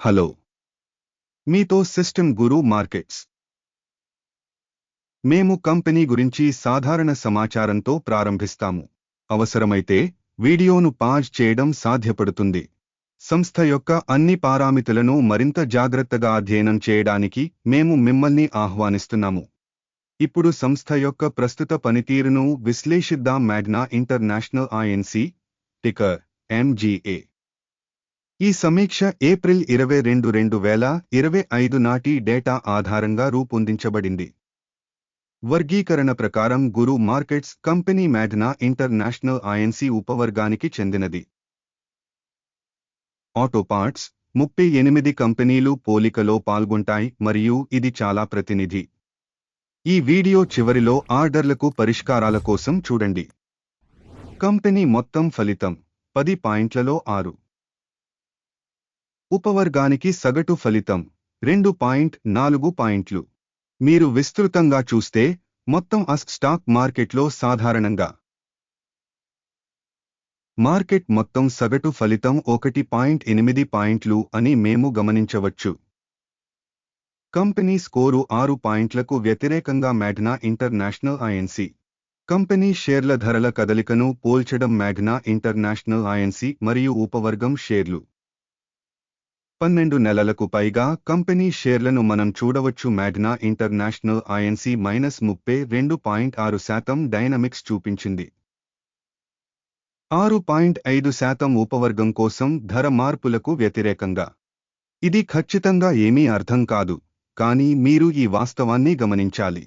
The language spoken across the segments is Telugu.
హలో. మీతో సిస్టమ్ గురు మార్కెట్స్. మేము కంపెనీ గురించి సాధారణ సమాచారంతో ప్రారంభిస్తాము. అవసరమైతే వీడియోను పాజ్ చేయడం సాధ్యపడుతుంది. సంస్థ యొక్క అన్ని పారామితులను మరింత జాగ్రత్తగా అధ్యయనం చేయడానికి మేము మిమ్మల్ని ఆహ్వానిస్తున్నాము. ఇప్పుడు సంస్థ యొక్క ప్రస్తుత పనితీరును విశ్లేషిద్దాం. Magna International Inc ticker MGA ఈ సమీక్ష ఏప్రిల్ ఇరవై రెండు రెండు వేల ఇరవై ఐదు నాటి డేటా ఆధారంగా రూపొందించబడింది. వర్గీకరణ ప్రకారం guru markets company Magna International Inc ఉపవర్గానికి చెందినది. ఆటో పార్ట్స్ ముప్పై ఎనిమిది కంపెనీలు పోలికలో పాల్గొంటాయి మరియు ఇది చాలా ప్రతినిధి. ఈ వీడియో చివరిలో ఆర్డర్లకు పరిష్కారాల కోసం చూడండి. కంపెనీ మొత్తం ఫలితం పది పాయింట్లలో ఆరు. ఉపవర్గానికి సగటు ఫలితం. రెండు పాయింట్ నాలుగు పాయింట్లు. మీరు విస్తృతంగా చూస్తే మొత్తం అస్ స్టాక్ మార్కెట్లో సాధారణంగా. మార్కెట్ మొత్తం సగటు ఫలితం ఒకటి పాయింట్ ఎనిమిది పాయింట్లు అని మేము గమనించవచ్చు. కంపెనీ స్కోరు ఆరు పాయింట్లకు వ్యతిరేకంగా మ్యాగ్నా ఇంటర్నేషనల్ ఐఎన్సి కంపెనీ షేర్ల ధరల కదలికను పోల్చడం మ్యాగ్నా ఇంటర్నేషనల్ ఐఎన్సి మరియు ఉపవర్గం షేర్లు. పన్నెండు నెలలకు పైగా కంపెనీ షేర్లను మనం చూడవచ్చు. మ్యాగ్నా ఇంటర్నేషనల్ ఐఎన్సీ మైనస్ ముప్పై రెండు పాయింట్ ఆరు శాతం డైనమిక్స్ చూపించింది. ఆరు పాయింట్ ఐదు శాతం ఉపవర్గం కోసం ధర మార్పులకు వ్యతిరేకంగా. ఇది ఖచ్చితంగా ఏమీ అర్థం కాదు కానీ మీరు ఈ వాస్తవాన్ని గమనించాలి.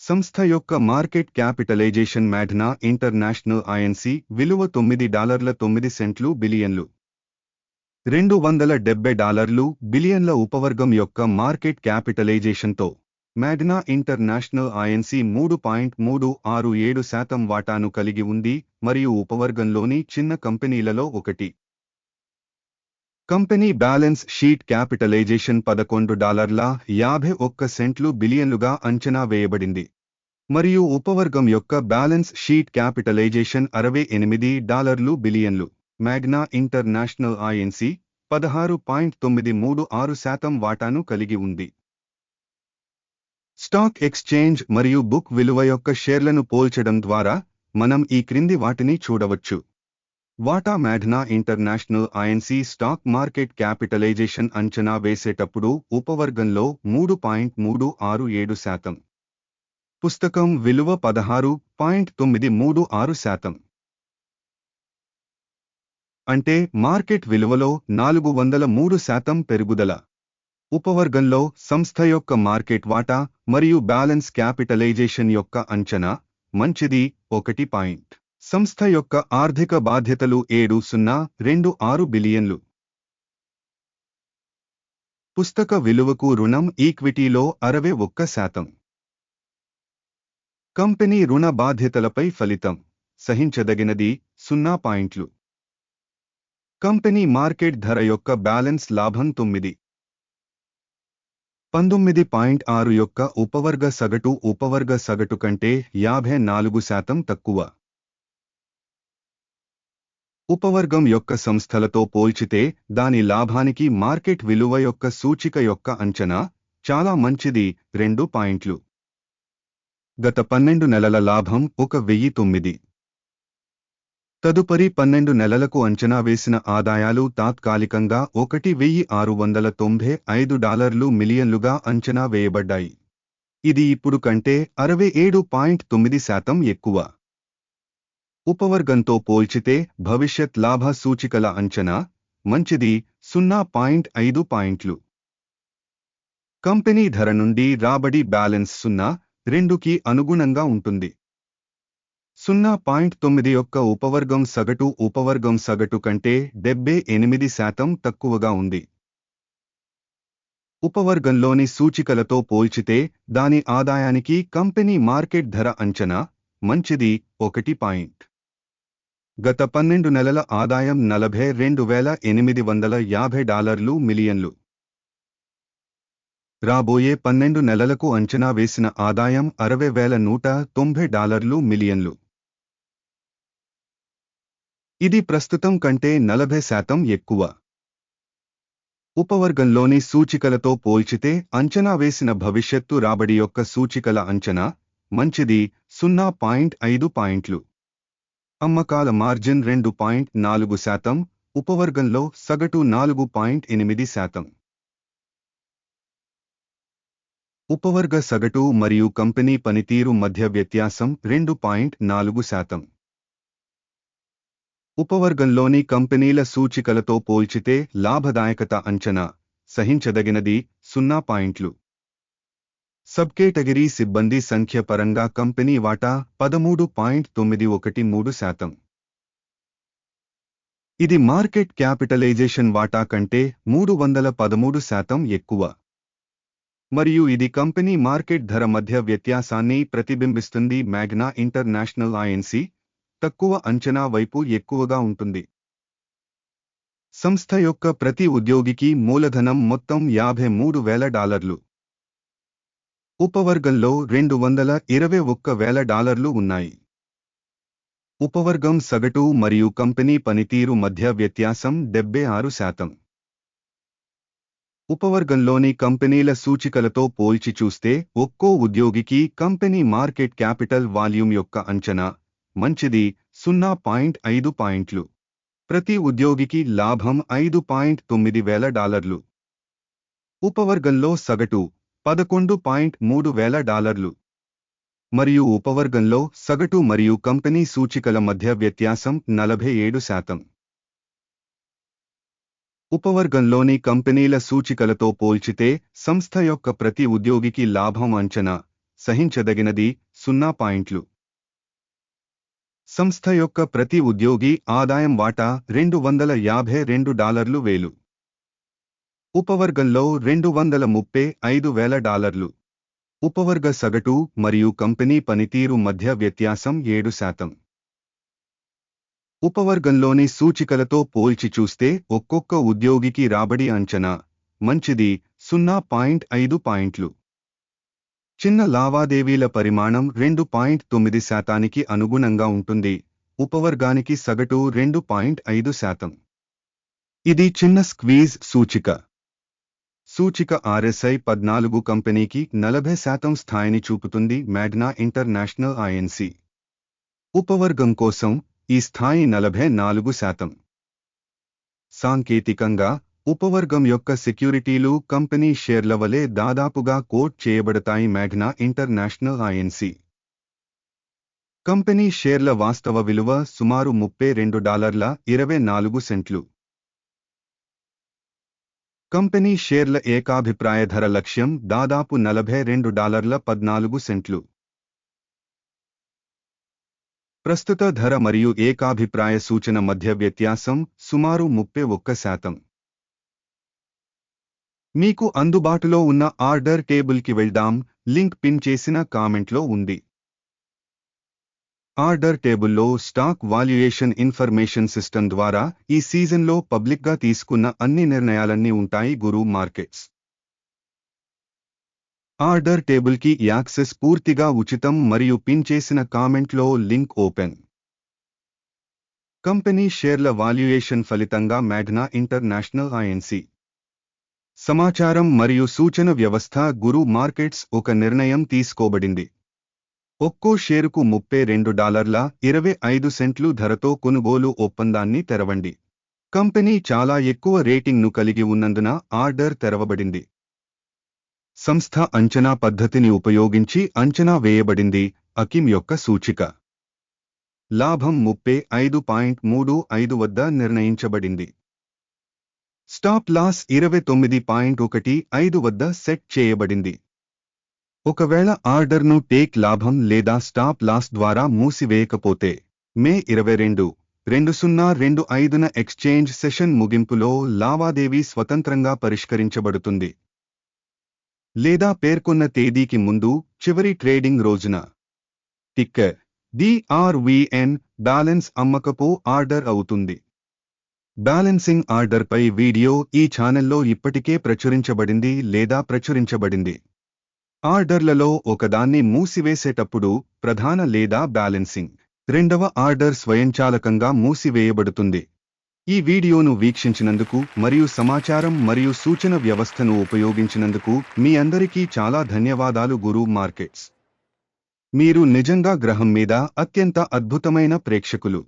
సంస్థ యొక్క market capitalization Magna International Inc విలువ తొమ్మిది డాలర్ల తొమ్మిది సెంట్లు బిలియన్లు. రెండు వందల డెబ్బై డాలర్లు బిలియన్ల ఉపవర్గం యొక్క మార్కెట్ క్యాపిటలైజేషన్తో మ్యాగ్నా ఇంటర్నేషనల్ ఐఎన్సి మూడు పాయింట్ మూడు ఆరు ఏడు శాతం వాటాను కలిగి ఉంది మరియు ఉపవర్గంలోని చిన్న కంపెనీలలో ఒకటి. కంపెనీ బ్యాలెన్స్ షీట్ క్యాపిటలైజేషన్ పదకొండు డాలర్ల యాభై ఒక్క సెంట్లు బిలియన్లుగా అంచనా వేయబడింది. మరియు ఉపవర్గం యొక్క బ్యాలెన్స్ షీట్ క్యాపిటలైజేషన్ అరవై ఎనిమిది డాలర్లు బిలియన్లు. మ్యాగ్నా ఇంటర్నేషనల్ ఐఎన్సి పదహారు పాయింట్ తొమ్మిది మూడు ఆరు శాతం వాటాను కలిగి ఉంది. స్టాక్ ఎక్స్చేంజ్ మరియు బుక్ విలువ యొక్క షేర్లను పోల్చడం ద్వారా మనం ఈ క్రింది వాటిని చూడవచ్చు. వాటా Magna International INC stock market capitalization అంచనా వేసేటప్పుడు ఉపవర్గంలో మూడు పాయింట్ మూడు ఆరు ఏడు శాతం. పుస్తకం విలువ పదహారు పాయింట్ తొమ్మిది మూడు ఆరు శాతం. అంటే మార్కెట్ విలువలో నాలుగు వందల మూడు శాతం పెరుగుదల. ఉపవర్గంలో సంస్థ యొక్క మార్కెట్ వాటా మరియు బ్యాలెన్స్ క్యాపిటలైజేషన్ యొక్క అంచనా మంచిది ఒకటి పాయింట్. సంస్థ యొక్క ఆర్థిక బాధ్యతలు ఏడు సున్నా రెండు ఆరు బిలియన్లు. పుస్తక విలువకు రుణం ఈక్విటీలో అరవై ఒక్క శాతం. కంపెనీ రుణ బాధ్యతలపై ఫలితం. సహించదగినది సున్నా పాయింట్లు. కంపెనీ మార్కెట్ ధర యొక్క బ్యాలెన్స్ లాభం తొమ్మిది. పంతొమ్మిది పాయింట్ ఆరు యొక్క ఉపవర్గ సగటు ఉపవర్గ సగటు కంటే యాభై నాలుగు శాతం తక్కువ. ఉపవర్గం యొక్క సంస్థలతో పోల్చితే దాని లాభానికి మార్కెట్ విలువ యొక్క సూచిక యొక్క అంచనా చాలా మంచిది రెండు పాయింట్లు. గత పన్నెండు నెలల లాభం ఒక వెయ్యి తొమ్మిది. తదుపరి పన్నెండు నెలలకు అంచనా వేసిన ఆదాయాలు తాత్కాలికంగా ఒకటి వెయ్యి ఆరు వందల తొంభై ఐదు డాలర్లు మిలియన్లుగా అంచనా వేయబడ్డాయి. ఇది ఇప్పుడు కంటే అరవై ఏడు పాయింట్ తొమ్మిది శాతం ఎక్కువ. ఉపవర్గంతో పోల్చితే భవిష్యత్ లాభ సూచికల అంచనా మంచిది సున్నా పాయింట్ ఐదు పాయింట్లు. కంపెనీ ధర నుండి రాబడి బ్యాలెన్స్ సున్నా రెండుకి అనుగుణంగా ఉంటుంది. సున్నా పాయింట్ తొమ్మిది యొక్క ఉపవర్గం సగటు ఉపవర్గం సగటు కంటే డెబ్బై ఎనిమిది శాతం తక్కువగా ఉంది. ఉపవర్గంలోని సూచికలతో పోల్చితే దాని ఆదాయానికి కంపెనీ మార్కెట్ ధర అంచనా మంచిది ఒకటి పాయింట్. గత పన్నెండు నెలల ఆదాయం నలభై రెండు వేల ఎనిమిది వందల యాభై డాలర్లు మిలియన్లు. రాబోయే పన్నెండు నెలలకు అంచనా వేసిన ఆదాయం అరవై వేల నూట తొంభై డాలర్లు మిలియన్లు. ఇది ప్రస్తుతం కంటే నలభై శాతం ఎక్కువ. ఉపవర్గంలోని సూచికలతో పోల్చితే అంచనా వేసిన భవిష్యత్తు రాబడి యొక్క సూచికల అంచనా మంచిది సున్నా పాయింట్ ఐదు పాయింట్లు. అమ్మకాల మార్జిన్ రెండు పాయింట్ నాలుగు శాతం ఉపవర్గంలో సగటు నాలుగు పాయింట్ ఎనిమిది శాతం. ఉపవర్గ సగటు మరియు కంపెనీ పనితీరు మధ్య వ్యత్యాసం రెండు పాయింట్ నాలుగు శాతం. ఉపవర్గంలోని కంపెనీల సూచికలతో పోల్చితే లాభదాయకత అంచనా సహించదగినది సున్నా పాయింట్లు. సబ్కేటగిరీ సిబ్బంది సంఖ్య పరంగా కంపెనీ వాటా పదమూడు పాయింట్ తొమ్మిది ఒకటి మూడు శాతం. ఇది మార్కెట్ క్యాపిటలైజేషన్ వాటా కంటే మూడు వందల పదమూడు శాతం ఎక్కువ. మరియు ఇది కంపెనీ మార్కెట్ ధర మధ్య వ్యత్యాసాన్ని ప్రతిబింబిస్తుంది మ్యాగ్నా ఇంటర్నేషనల్ ఐఎన్సీ తక్కువ అంచనా వైపు ఎక్కువగా ఉంటుంది. సంస్థ యొక్క ప్రతి ఉద్యోగికి మూలధనం మొత్తం యాభై మూడు వేల డాలర్లు. ఉపవర్గంలో రెండు వందల ఇరవై ఒక్క వేల డాలర్లు ఉన్నాయి. ఉపవర్గం సగటు మరియు కంపెనీ పనితీరు మధ్య వ్యత్యాసం డెబ్బై ఆరు శాతం. ఉపవర్గంలోని కంపెనీల సూచికలతో పోల్చి చూస్తే ఒక్కో ఉద్యోగికి కంపెనీ మార్కెట్ క్యాపిటల్ వాల్యూమ్ యొక్క అంచనా మంచిది సున్నా పాయింట్ ఐదు పాయింట్లు. ప్రతి ఉద్యోగికి లాభం ఐదు పాయింట్ తొమ్మిది వేల డాలర్లు. ఉపవర్గంలో సగటు పదకొండు పాయింట్ మూడు వేల డాలర్లు. మరియు ఉపవర్గంలో సగటు మరియు కంపెనీ సూచికల మధ్య వ్యత్యాసం నలభై ఏడు శాతం. ఉపవర్గంలోని కంపెనీల సూచికలతో పోల్చితే సంస్థ యొక్క ప్రతి ఉద్యోగికి లాభం అంచనా సహించదగినది సున్నా పాయింట్లు. సంస్థ యొక్క ప్రతి ఉద్యోగి ఆదాయం వాటా రెండు వందల యాభై రెండు డాలర్లు వేలు. ఉపవర్గంలో రెండు వందల ముప్పై ఐదు వేల డాలర్లు. ఉపవర్గ సగటు మరియు కంపెనీ పనితీరు మధ్య వ్యత్యాసం ఏడు శాతం. ఉపవర్గంలోని సూచికలతో పోల్చి చూస్తే ఒక్కొక్క ఉద్యోగికి రాబడి అంచనా మంచిది సున్నా పాయింట్ ఐదు పాయింట్లు. చిన్న లావాదేవీల పరిమాణం రెండు పాయింట్ తొమ్మిది శాతానికి అనుగుణంగా ఉంటుంది. ఉపవర్గానికి సగటు రెండు పాయింట్ ఐదు శాతం. ఇది చిన్న స్క్వీజ్ సూచిక. సూచిక ఆర్ఎస్ఐ పద్నాలుగు కంపెనీకి నలభై శాతం స్థాయిని చూపుతుంది మ్యాగ్నా ఇంటర్నేషనల్ ఐఎన్సి ఉపవర్గం కోసం ఈ స్థాయి నలభై నాలుగు శాతం. సాంకేతికంగా ఉపవర్గం యొక్క సెక్యూరిటీలు కంపెనీ షేర్ల వలె దాదాపుగా కోట్ చేయబడతాయి మ్యాగ్నా ఇంటర్నేషనల్ ఐఎన్సీ కంపెనీ షేర్ల వాస్తవ విలువ సుమారు ముప్పై రెండు డాలర్ల ఇరవై నాలుగు సెంట్లు. కంపెనీ షేర్ల ఏకాభిప్రాయ ధర లక్ష్యం దాదాపు నలభై రెండు డాలర్ల పద్నాలుగు సెంట్లు. ప్రస్తుత ధర మరియు ఏకాభిప్రాయ సూచన మధ్య వ్యత్యాసం సుమారు ముప్పై ఒక్క శాతం. మీకు అందుబాటులో ఉన్న ఆర్డర్ టేబుల్కి వెళ్దాం లింక్ పిన్ చేసిన కామెంట్లో ఉంది. ఆర్డర్ టేబుల్లో స్టాక్ వాల్యుయేషన్ ఇన్ఫర్మేషన్ సిస్టమ్ ద్వారా ఈ సీజన్లో పబ్లిక్గా తీసుకున్న అన్ని నిర్ణయాలన్నీ ఉంటాయి గురు మార్కెట్స్. ఆర్డర్ టేబుల్కి యాక్సెస్ పూర్తిగా ఉచితం మరియు పిన్ చేసిన కామెంట్లో లింక్ ఓపెన్. కంపెనీ షేర్ల వాల్యుయేషన్ ఫలితంగా మ్యాగ్నా ఇంటర్నేషనల్ ఐఎన్సీ సమాచారం మరియు సూచన వ్యవస్థ గురు మార్కెట్స్ ఒక నిర్ణయం తీసుకోబడింది. ఒక్కో షేరుకు ముప్పై రెండు డాలర్ల ఇరవై ఐదు సెంట్లు ధరతో కొనుగోలు ఒప్పందాన్ని తెరవండి. కంపెనీ చాలా ఎక్కువ రేటింగ్ను కలిగి ఉన్నందున ఆర్డర్ తెరవబడింది. సంస్థ అంచనా పద్ధతిని ఉపయోగించి అంచనా వేయబడింది అకిమ్ యొక్క సూచిక. లాభం ముప్పై ఐదు పాయింట్ మూడు ఐదు వద్ద నిర్ణయించబడింది. స్టాప్ లాస్ ఇరవై తొమ్మిది పాయింట్ ఒకటి ఐదు వద్ద సెట్ చేయబడింది. ఒకవేళ ఆర్డర్ను టేక్ లాభం లేదా స్టాప్ లాస్ ద్వారా మూసివేయకపోతే మే ఇరవై రెండు రెండు సున్నా రెండు ఐదున ఎక్స్చేంజ్ సెషన్ ముగింపులో లావాదేవీ స్వతంత్రంగా పరిష్కరించబడుతుంది. లేదా పేర్కొన్న తేదీకి ముందు చివరి ట్రేడింగ్ రోజున. టిక్కర్ డిఆర్విఎన్ బ్యాలెన్స్ అమ్మకపు ఆర్డర్ అవుతుంది. బ్యాలెన్సింగ్ ఆర్డర్పై వీడియో ఈ ఛానల్లో ఇప్పటికే ప్రచురించబడింది లేదా ప్రచురించబడింది. ఆర్డర్లలో ఒకదాన్ని మూసివేసేటప్పుడు ప్రధాన లేదా బ్యాలెన్సింగ్ రెండవ ఆర్డర్ స్వయంచాలకంగా మూసివేయబడుతుంది. ఈ వీడియోను వీక్షించినందుకు మరియు సమాచారం మరియు సూచన వ్యవస్థను ఉపయోగించినందుకు మీ అందరికీ చాలా ధన్యవాదాలు గురు మార్కెట్స్. మీరు నిజంగా గ్రహం మీద అత్యంత అద్భుతమైన ప్రేక్షకులు.